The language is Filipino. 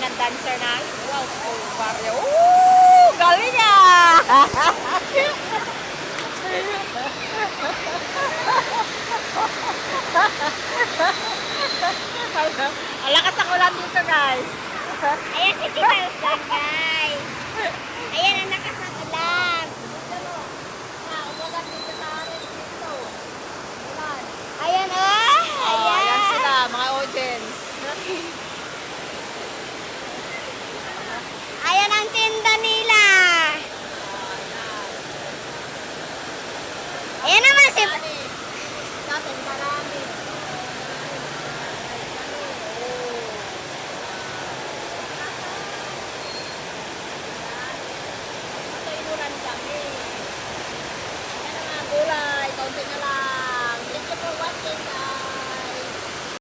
ng dancer na. Wow, oh, Mario. Ooh, galing ah! Ang lakas ng ulan dito, guys. Ayan si Tita Step